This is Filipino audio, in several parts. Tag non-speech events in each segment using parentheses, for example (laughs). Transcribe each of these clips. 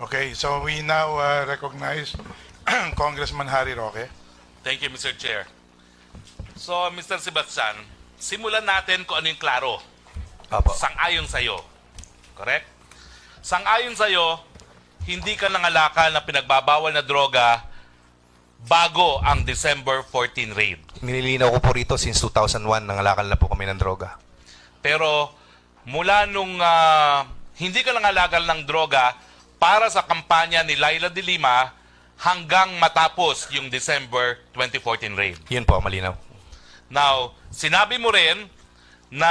Okay, so we now uh, recognize (clears throat) Congressman Harry Roque. Thank you, Mr. Chair. So, Mr. Sebastian, simulan natin kung ano yung klaro. Apo. Sang-ayon sa'yo. Correct? Sang-ayon sa'yo, hindi ka nangalakal na pinagbabawal na droga bago ang December 14 raid. Nililinaw ko po rito since 2001, nangalakal na po kami ng droga. Pero mula nung ah, hindi ka nangalakal ng droga para sa kampanya ni Laila de Lima hanggang matapos yung December 2014 raid. Yun po, malinaw. Now, sinabi mo rin na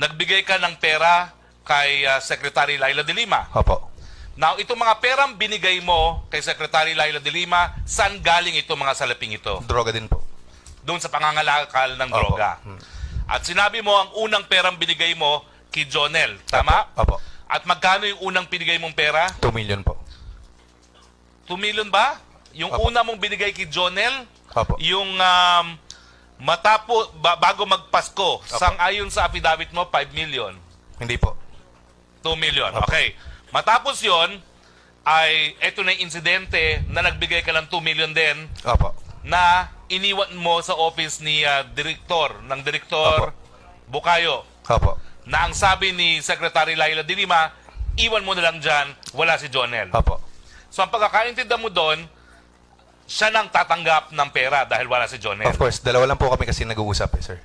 nagbigay ka ng pera kay ah, Secretary Laila de Lima. Opo. Now, itong mga perang binigay mo kay Secretary Laila de Lima, saan galing itong mga salaping ito? Droga din po. Doon sa pangangalakal ng Opo. droga. Hmm. At sinabi mo, ang unang perang binigay mo kay Jonel. Tama? Opo. At magkano yung unang binigay mong pera? 2 million po. 2 million ba? Yung Opo. una mong binigay kay Jonel? Opo. Yung um, matapo, ba- bago magpasko, sang-ayon sa affidavit mo, 5 million. Hindi po. 2 million. Opo. Okay. Matapos yon ay eto na yung insidente na nagbigay ka ng 2 million din Opo. na iniwan mo sa office ni ah, direktor, ng direktor Bukayo Opo. Na ang sabi ni Secretary Laila de Lima, iwan mo na lang dyan, wala si Jonel. Opo. So ang pagkakaintindi mo doon, siya nang tatanggap ng pera dahil wala si Jonel. Of course, dalawa lang po kami kasi nag-uusap eh, sir.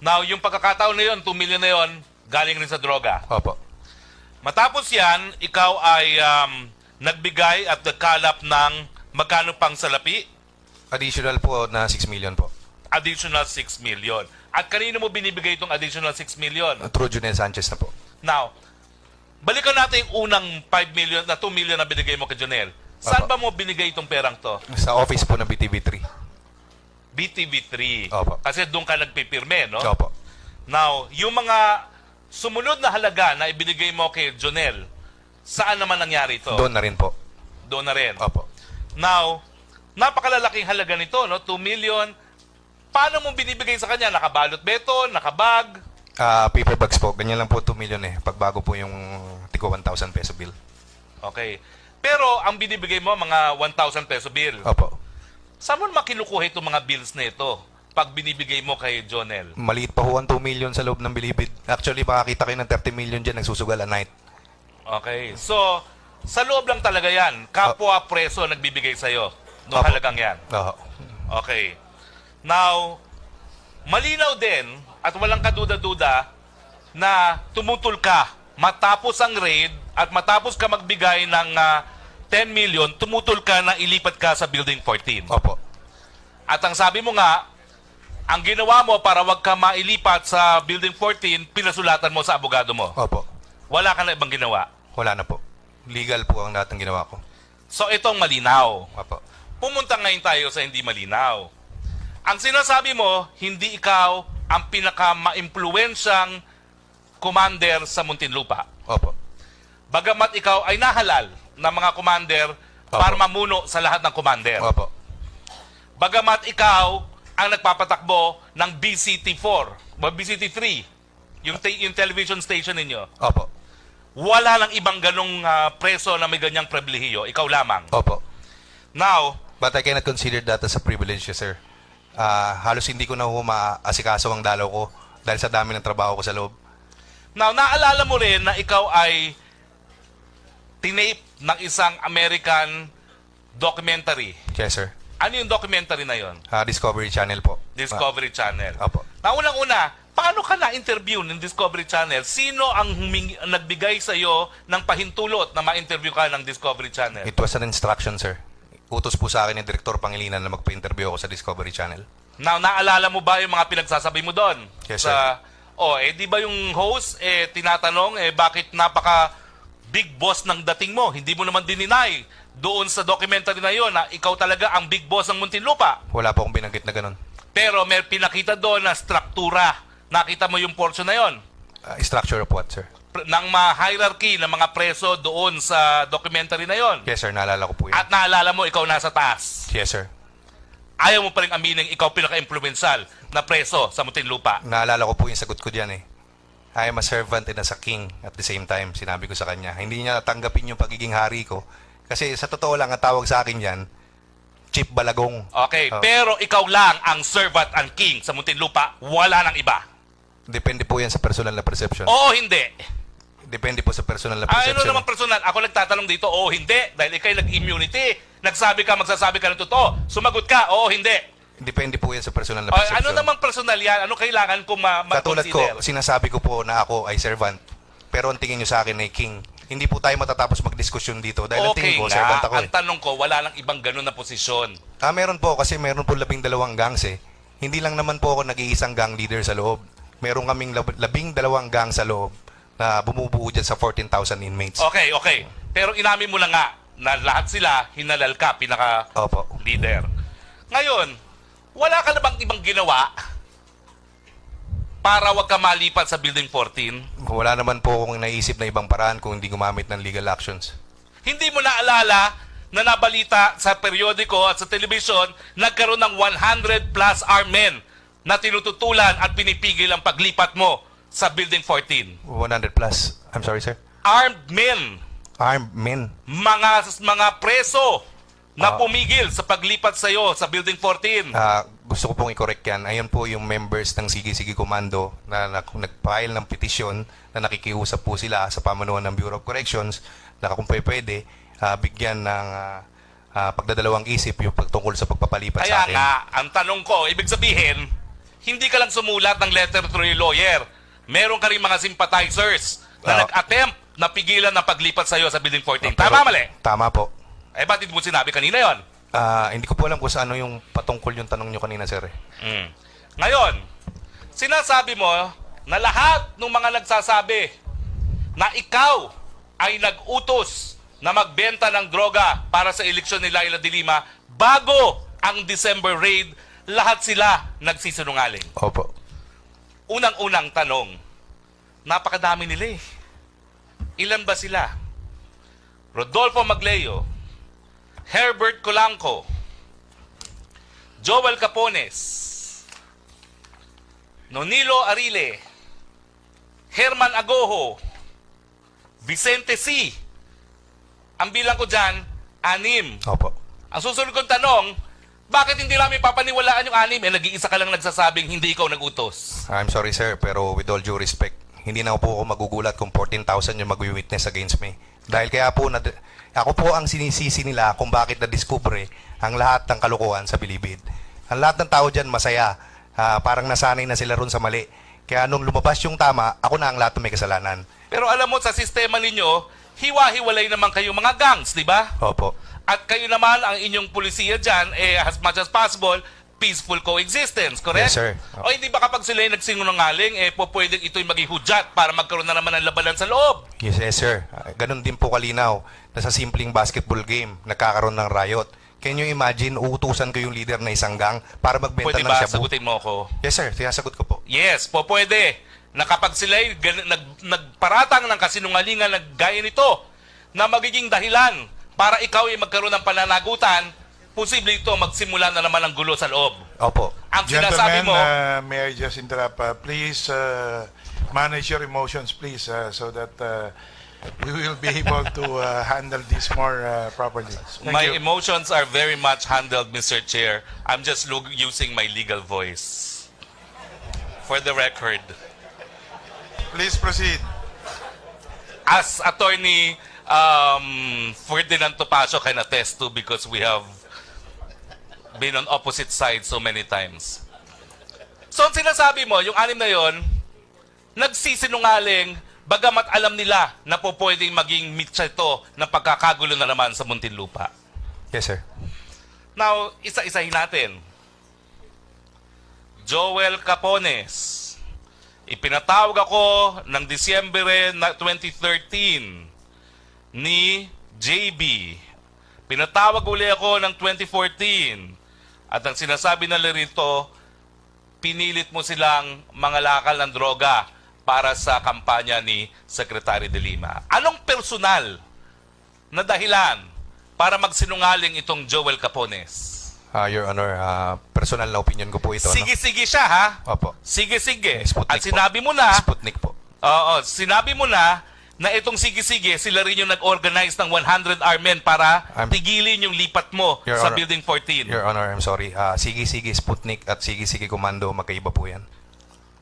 Now, yung pagkakataon na yun, 2 million na yun, galing rin sa droga. Opo. Matapos yan, ikaw ay um, nagbigay at nagkalap ng magkano pang salapi? Additional po na 6 million po. Additional 6 million. At kanino mo binibigay itong additional 6 million? True Junel Sanchez na po. Now, balikan natin yung unang 5 million na 2 million na binigay mo kay Jonel. Saan ba mo binigay itong perang to? Sa office po ng BTV3. BTV3. Opo. Kasi doon ka nagpipirme, no? Opo. Now, yung mga sumunod na halaga na ibinigay mo kay Jonel, saan naman nangyari ito? Doon na rin po. Doon na rin. Opo. Now, napakalalaking halaga nito, no? 2 million. Paano mo binibigay sa kanya? Nakabalot beto, nakabag? Ah, paper bags po. Ganyan lang po 2 million eh. Pagbago po yung tigo 1,000 peso bill. Okay. Pero ang binibigay mo, mga 1,000 peso bill. Opo. Saan mo makinukuha itong mga bills na ito pag binibigay mo kay Jonel? Maliit pa ho ang 2 million sa loob ng bilibid. Actually, makakita kayo ng 30 million dyan nagsusugal a night. Okay. So, sa loob lang talaga yan. Kapwa preso nagbibigay sa'yo ng Opo. halagang yan. Oo. Okay. Now, malinaw din at walang kaduda-duda na tumutol ka matapos ang raid at matapos ka magbigay ng ah, 10 million, tumutol ka na ilipat ka sa Building 14. Opo. At ang sabi mo nga, ang ginawa mo para wag ka mailipat sa Building 14, pinasulatan mo sa abogado mo. Opo. Wala ka na ibang ginawa. Wala na po. Legal po ang lahat ng ginawa ko. So itong malinaw. Opo. Pumunta ngayon tayo sa hindi malinaw. Ang sinasabi mo, hindi ikaw ang pinaka-maimpluwensyang commander sa Muntinlupa. Opo. Bagamat ikaw ay nahalal ng mga commander para mamuno sa lahat ng commander. Opo. Bagamat ikaw ang nagpapatakbo ng BCT4, o BCT3, yung, te- yung television station ninyo. Opo. Wala lang ibang ganong ah, preso na may ganyang pribilehiyo. Ikaw lamang. Opo. Now, But I cannot consider that as a privilege, sir. Ah, halos hindi ko na ho maasikaso ang dalaw ko dahil sa dami ng trabaho ko sa loob. Now, naalala mo rin na ikaw ay tinape ng isang American documentary. Yes, sir. Ano yung documentary na yon? Ah, Discovery Channel po. Discovery Channel. Ah, Opo. Na unang-una, paano ka na-interview ng Discovery Channel? Sino ang humingi, nagbigay sa iyo ng pahintulot na ma-interview ka ng Discovery Channel? It was an instruction, sir. Utos po sa akin ni Direktor Pangilinan na magpa-interview ako sa Discovery Channel. Now, naalala mo ba yung mga pinagsasabi mo doon? Yes, sa, Oh, eh di ba yung host eh tinatanong eh bakit napaka big boss ng dating mo? Hindi mo naman dininay doon sa documentary na yon na ikaw talaga ang big boss ng Muntinlupa. Wala po akong binanggit na ganun. Pero may pinakita doon na struktura. Nakita mo yung portion na yon Ah, structure of what, sir? Ng mga hierarchy ng mga preso doon sa documentary na yon. Yes, sir. Naalala ko po yun. At naalala mo ikaw nasa taas. yes, sir. Ayaw mo pa rin aminin ikaw pinaka-influential na preso sa Muntinlupa. Naalala ko po yung sagot ko diyan eh. I am a servant and as a king at the same time, sinabi ko sa kanya. Hindi niya tanggapin yung pagiging hari ko. Kasi sa totoo lang, ang tawag sa akin yan, Chief Balagong. Okay, Oh. pero ikaw lang ang servant and king sa Muntinlupa, wala nang iba. Depende po yan sa personal na perception. Oo, hindi. Depende po sa personal na Ah, ano perception. naman personal? Ako nagtatanong dito, oo, hindi. Dahil ikay nag-immunity. Nagsabi ka, magsasabi ka ng totoo. Sumagot ka, oo, hindi. Depende po yan sa personal na O, perception. ano namang personal yan? Ano kailangan kong ma- Katulad ko, ma-consider? sinasabi ko po na ako ay servant. Pero ang tingin nyo sa akin ay king. Hindi po tayo matatapos magdiskusyon dito. Dahil ang Okay tingin ko, servant nga, ako ang eh. tanong ko, wala nang ibang ganun na posisyon. Ah, meron po kasi meron po labing dalawang gangs eh. Hindi lang naman po ako nag-iisang gang leader sa loob. Meron kaming lab- labing dalawang gang sa loob na bumubuo dyan sa 14,000 inmates. Okay, okay. Pero inamin mo na nga na lahat sila hinalal ka, pinaka-leader. Ngayon, wala ka na bang ibang ginawa para wag ka malipat sa Building 14? Wala naman po akong naisip na ibang paraan kung hindi gumamit ng legal actions. Hindi mo naalala na nabalita sa periodiko at sa telebisyon, nagkaroon ng 100 plus armed men na tinututulan at pinipigil ang paglipat mo sa Building 14. 100 plus. I'm sorry, sir. Armed men, Armed men. mga mga preso na Ah. pumigil sa paglipat sa iyo sa Building 14. Ah, gusto ko pong i-correct yan. Ayun po yung members ng Sige Sige Commando na, na nag-file ng petisyon na nakikiusap po sila sa pamunuan ng Bureau of Corrections na kung pwede, pwede ah, bigyan ng ah, ah, pagdadalawang isip yung pagtungkol sa pagpapalipat Kaya sa akin. nga, ang tanong ko, ibig sabihin, hindi ka lang sumulat ng letter to your lawyer. Meron ka rin mga sympathizers na Ah. nag-attempt na pigilan ng paglipat sa iyo sa Building 14. Pero- Tama, mali? Tama po. Eh, ba't hindi mo sinabi kanina yon? Ah, hindi ko po alam kung sa ano yung patungkol yung tanong nyo kanina, sir. eh. Mm. Ngayon, sinasabi mo na lahat ng mga nagsasabi na ikaw ay nag-utos na magbenta ng droga para sa eleksyon ni Laila de Lima bago ang December raid, lahat sila nagsisinungaling. Opo. Unang-unang tanong, napakadami nila eh. Ilan ba sila? Rodolfo Magleo, Herbert Colanco, Joel Capones, Nonilo Arile, Herman Agoho, Vicente C. Ang bilang ko dyan, anim. Opo. Ang susunod kong tanong, bakit hindi namin papaniwalaan yung anim? Eh, nag-iisa ka lang nagsasabing hindi ikaw nagutos. I'm sorry, sir, pero with all due respect, hindi na po ako magugulat kung 14,000 yung mag-witness against me. Dahil kaya po, na, ako po ang sinisisi nila kung bakit na-discover ang lahat ng kalukuhan sa Bilibid. Ang lahat ng tao dyan masaya. Ah, parang nasanay na sila ron sa mali. Kaya nung lumabas yung tama, ako na ang lahat ng may kasalanan. Pero alam mo, sa sistema ninyo, hiwa-hiwalay naman kayo mga gangs, di ba? Opo. At kayo naman, ang inyong pulisiya dyan, eh, as much as possible, peaceful coexistence, correct? Yes, sir. O hindi ba kapag sila nagsinungaling, eh, po pwedeng ito'y maging hudyat para magkaroon na naman ng labanan sa loob? Yes, yes, sir. Ganun din po kalinaw na sa simpleng basketball game, nagkakaroon ng riot. Can you imagine, uutusan ko yung leader na isang gang para magbenta Pwede ng ba? shabu? Sagutin mo ako. Yes, sir. Sinasagot ko po. Yes, po pwede. Na kapag sila'y gan- nag, nagparatang ng kasinungalingan na gaya nito, na magiging dahilan para ikaw ay magkaroon ng pananagutan, posible ito magsimula na naman ang gulo sa loob. Opo. Ang sinasabi Gentlemen, mo, uh, may I just interrupt? Uh, please uh, manage your emotions, please, uh, so that uh, we will be able to uh, handle this more uh, properly. Thank my you. emotions are very much handled, Mr. Chair. I'm just using my legal voice. For the record, Please proceed. as attorney um, Ferdinand Topacio can attest to because we have been on opposite sides so many times. So ang sinasabi mo, yung anim na yon, nagsisinungaling bagamat alam nila na po pwedeng maging mitsa ito ng pagkakagulo na naman sa Muntinlupa. Yes, sir. Now, isa-isahin natin. Joel Capones. Ipinatawag ako ng Disyembre na 2013 ni JB. Pinatawag uli ako ng 2014. At ang sinasabi nila rito, pinilit mo silang mangalakal ng droga para sa kampanya ni Secretary de Lima. Anong personal na dahilan para magsinungaling itong Joel Capones? Ah, Your Honor, ah, personal na opinion ko po ito. Sige-sige siya, ha? No? Opo. Sige-sige. Sputnik At sinabi mo na, Sputnik po. Oo, sinabi mo na na itong sige-sige, sila rin yung nag-organize ng 100 armen para I'm- tigilin yung lipat mo Your sa Honor- Building 14. Your Honor, I'm sorry. Ah, sige-sige Sputnik at sige-sige Commando, magkaiba po yan.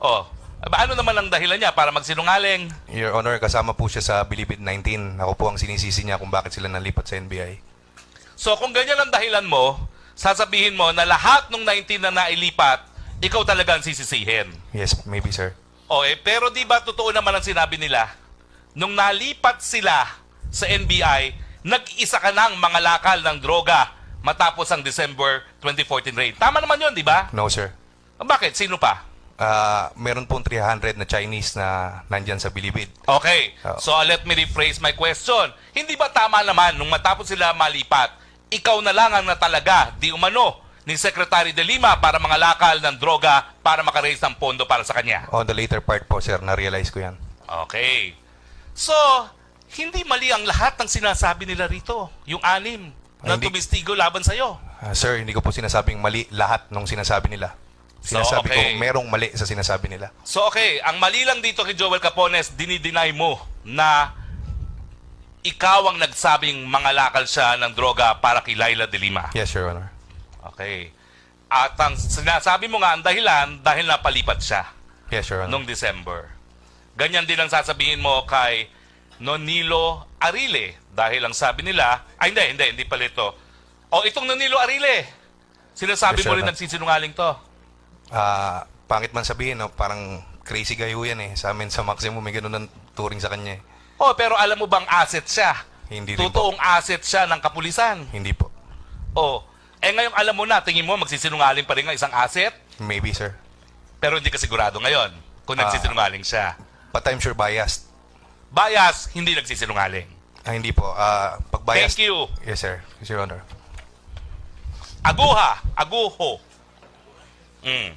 Oh, ba- ano naman ang dahilan niya para magsinungaling? Your Honor, kasama po siya sa Bilibid 19. Ako po ang sinisisi niya kung bakit sila nalipat sa NBI. So kung ganyan ang dahilan mo, sasabihin mo na lahat ng 19 na nailipat, ikaw talaga ang sisisihin. Yes, maybe sir. O eh, pero di ba totoo naman ang sinabi nila? Nung nalipat sila sa NBI, nag-isa ka ng mga lakal ng droga matapos ang December 2014 raid. Tama naman yun, di ba? No sir. Bakit? Sino pa? Ah, meron pong 300 na Chinese na nandyan sa Bilibid. Okay. Oo. So let me rephrase my question. Hindi ba tama naman nung matapos sila malipat, ikaw na lang ang natalaga, di umano, ni Secretary De Lima para mga lakal ng droga para makaraise ng pondo para sa kanya? On the later part po sir, na-realize ko yan. Okay. So, hindi mali ang lahat ng sinasabi nila rito. Yung anim na Hindi. tumistigo laban sa'yo. Ah, sir, hindi ko po sinasabing mali lahat ng sinasabi nila. So, Sinasabi okay. ko merong mali sa sinasabi nila. So, okay. Ang mali lang dito kay Joel Capones, dinideny mo na ikaw ang nagsabing mga lakal siya ng droga para kay Laila de Lima. Yes, Your Honor. Okay. At ang sinasabi mo nga ang dahilan dahil napalipat siya Yes, Your Honor. noong December. Ganyan din ang sasabihin mo kay Nonilo Arile dahil ang sabi nila, ay hindi, hindi, hindi pala ito. O itong Nonilo Arile, sinasabi Yes, mo rin nagsisinungaling to. Ah, pangit man sabihin, no? parang crazy guy ho yan eh. Sa amin sa Maximum, may ganun ang turing sa kanya eh. Oh, pero alam mo bang asset siya? Hindi Totoong asset siya ng kapulisan. Hindi po. Oh, eh ngayon alam mo na, tingin mo magsisinungaling pa rin ang isang asset, Maybe, sir. pero hindi ka sigurado ngayon kung Ah. nagsisinungaling siya. But I'm sure biased. Bias, hindi nagsisinungaling. Ah, hindi po. Ah, pag biased... Thank you. Yes, sir. Yes, Your Honor. Aguha, aguho. Mm.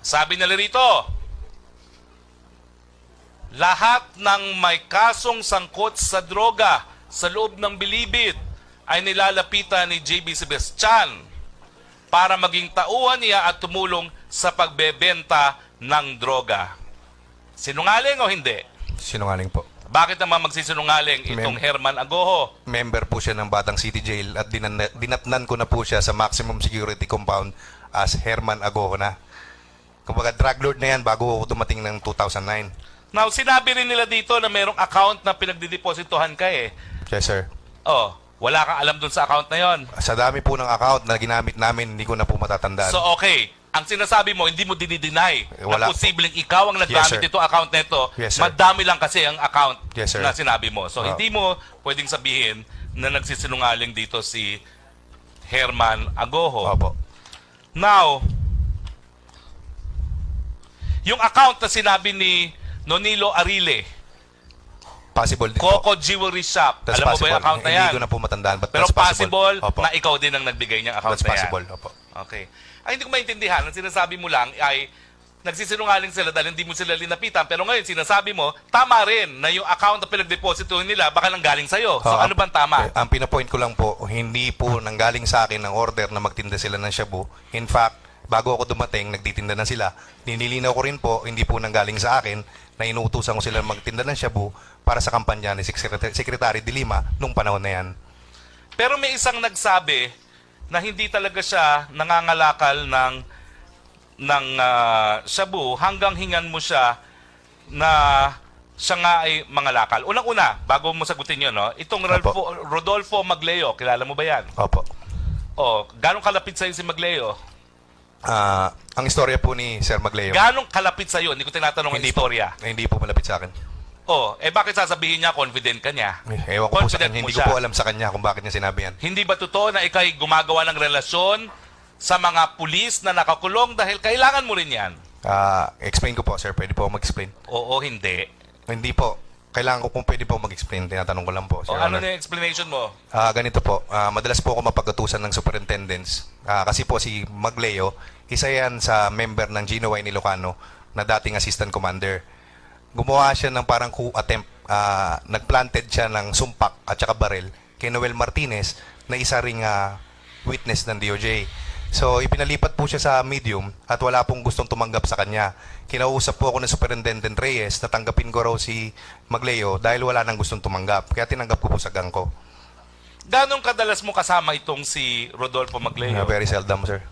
Sabi nila rito, lahat ng may kasong sangkot sa droga sa loob ng bilibid ay nilalapitan ni JB Sebastian para maging tauhan niya at tumulong sa pagbebenta ng droga. Sinungaling o hindi? Sinungaling po. Bakit naman magsisinungaling itong Mem- Herman Agoho? Member po siya ng Batang City Jail at dinan- dinatnan ko na po siya sa maximum security compound as Herman Agoho na. Kumbaga, drug lord na yan bago ako dumating ng 2009. Now, sinabi rin nila dito na mayroong account na pinagdidepositohan ka eh. Yes, sir. Oh, wala kang alam dun sa account na yon. Sa dami po ng account na ginamit namin, hindi ko na po matatandaan. So, okay. Ang sinasabi mo, hindi mo dinideny na Wala posibleng ikaw ang naggamit Yes, sir. nito account na ito. Yes, sir. Madami lang kasi ang account Yes, sir. na sinabi mo. So, Oh. hindi mo pwedeng sabihin na nagsisinungaling dito si Herman Agoho. Opo. Now, yung account na sinabi ni Nonilo Arile, Possible din. Coco Jewelry Shop. That's Alam mo ba possible. yung account na yan? Hindi ko na po matandaan, but Pero that's possible, Opo. na ikaw din ang nagbigay niyang account That's na yan. possible. Opo. Okay. Ay, hindi ko maintindihan. Ang sinasabi mo lang ay nagsisinungaling sila dahil hindi mo sila linapitan. Pero ngayon, sinasabi mo, tama rin na yung account na pinagdeposito nila baka nang galing sa'yo. So, Ah, ano bang tama? eh, Ang pinapoint ko lang po, hindi po nanggaling sa akin ng order na magtinda sila ng shabu. In fact, bago ako dumating, nagtitinda na sila. Ninilinaw ko rin po, hindi po nanggaling sa akin na inuutusan ko sila magtinda ng shabu para sa kampanya ni Secretary, de Lima nung panahon na yan. Pero may isang nagsabi na hindi talaga siya nangangalakal ng ng ah, shabu hanggang hingan mo siya na siya nga ay mangalakal. Unang-una, bago mo sagutin yun, no? itong Rodolfo, Rodolfo Magleo, kilala mo ba yan? Opo. Oh, ganong kalapit sa'yo si Magleo? Ah, ang istorya po ni Sir Magleo. Ganong kalapit sa'yo? Hindi ko tinatanong ang hindi po, istorya. hindi po malapit sa akin. Oh, eh bakit sasabihin niya confident ka niya? Eh, Ewan ko po sa Confident kanya, mo hindi ko siya. po alam sa kanya kung bakit niya sinabi yan. Hindi ba totoo na ikay gumagawa ng relasyon sa mga pulis na nakakulong dahil kailangan mo rin yan? Ah, explain ko po, sir. Pwede po mag-explain. Oo, hindi. Hindi po. Kailangan ko kung pwede po mag-explain. Tinatanong ko lang po, O Sir ano Honor. na yung explanation mo? Ah, ganito po. Ah, madalas po ako mapagkatusan ng superintendents. Ah, kasi po si Magleo, isa yan sa member ng Gino Y. Ilocano na dating assistant commander. Gumawa siya ng parang coup attempt. Ah, nagplanted siya ng sumpak at saka barel kay Noel Martinez na isa ring ah, witness ng DOJ. So, ipinalipat po siya sa medium at wala pong gustong tumanggap sa kanya. Kinausap po ako ng Superintendent Reyes na tanggapin ko raw si Magleo dahil wala nang gustong tumanggap. Kaya tinanggap ko po sa gang ko. Ganong kadalas mo kasama itong si Rodolfo Magleo? Uh, very seldom, sir.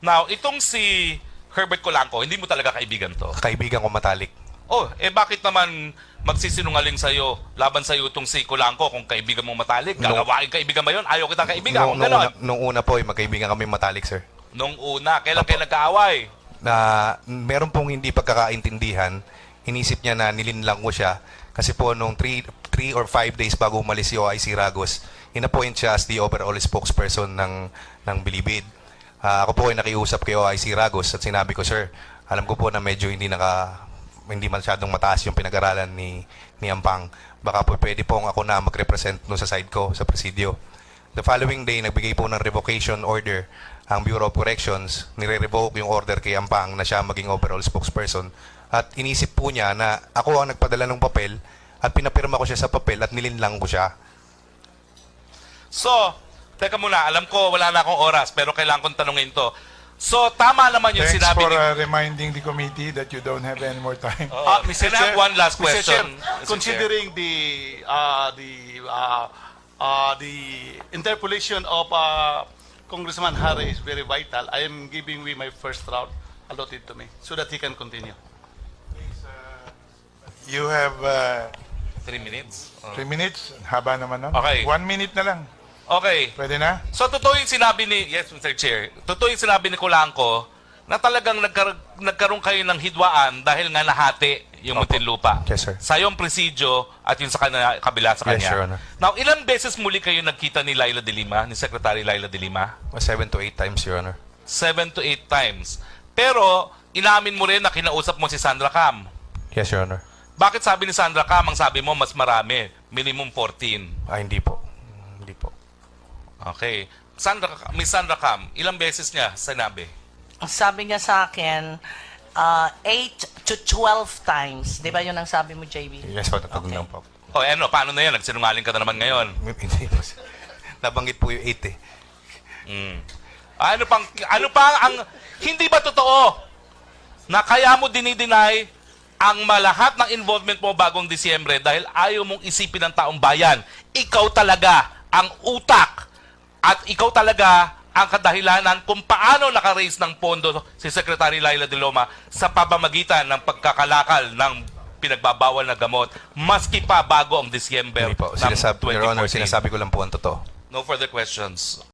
Now, itong si Herbert Colanco, hindi mo talaga kaibigan to. Kaibigan ko matalik. Oh, eh bakit naman magsisinungaling sa'yo, laban sa'yo itong si Colanco kung kaibigan mo matalik? Gagawain kaibigan ba yun? Ayaw kita kaibigan. Nung, Kung nung, ganon. una, nung una po, eh, magkaibigan kami matalik, sir. Nung una, kailan kayo nagkaaway? na meron pong hindi pagkakaintindihan, inisip niya na nilinlang ko siya kasi po nung 3 or 5 days bago umalis si OIC Ragos, inappoint siya as the overall spokesperson ng, ng Bilibid. Ah, ako po ay nakiusap kay OIC Ragos at sinabi ko, Sir, alam ko po na medyo hindi naka hindi masyadong mataas yung pinag-aralan ni, ni Ampang. Baka po pwede pong ako na mag-represent no sa side ko, sa presidio. The following day, nagbigay po ng revocation order ang Bureau of Corrections. Nire-revoke yung order kay Ampang na siya maging overall spokesperson. At inisip po niya na ako ang nagpadala ng papel at pinapirma ko siya sa papel at nilinlang ko siya. So, teka muna, alam ko wala na akong oras, pero kailangan kong tanungin to. So, tama naman yung Thanks sinabi for ni... uh, reminding the committee that you don't have any more time. Oh, Uh, Mr. Chair, one last Mr. Chair, question? Mr. Chair? considering the uh, the uh, uh, the interpolation of uh, Congressman Harry is very vital, I am giving we my first round allotted to me so that he can continue. You have uh, Three minutes? Oh. three minutes. Haba naman nun. Okay. One minute na lang. Okay. Pwede na? So, totoo yung sinabi ni... Yes, Mr. Chair. Totoo yung sinabi ni Colanco na talagang nagkar- nagkaroon kayo ng hidwaan dahil nga nahati yung Opo. Muntinlupa. Yes, sir. Sa yung presidio at yung sa kana, kabila sa Yes, kanya. Your Honor. Now, ilang beses muli kayo nagkita ni Laila de Lima, ni Secretary Laila de Lima? 7 to 8 times, Your Honor. Seven to eight times. Pero, inamin mo rin na kinausap mo si Sandra Cam. Yes, Your Honor. Bakit sabi ni Sandra Cam, ang sabi mo mas marami? Minimum 14. Ah, hindi po. Hindi po. Okay. Sandra, Miss Sandra Cam, ilang beses niya sinabi? Sabi niya sa akin, uh, 8 to 12 times. Di ba yun ang sabi mo, JB? Yes po, natagundang po. O ano, paano na yan? Nagsinungaling ka na naman ngayon. (laughs) Hindi po. Nabanggit po yung 8 eh. Mm. Ano pang, ano pa ang, hindi ba totoo na kaya mo dinideny ang malahat ng involvement mo bagong Disyembre dahil ayaw mong isipin ng taong bayan. Ikaw talaga ang utak at ikaw talaga ang kadahilanan kung paano nakaraise ng pondo si Secretary Laila de Loma sa pamamagitan ng pagkakalakal ng pinagbabawal na gamot maski pa bago ang Disyembre po. ng Sinasabi, Your Honor, 2014. sinasabi ko lang po ang totoo. No further questions.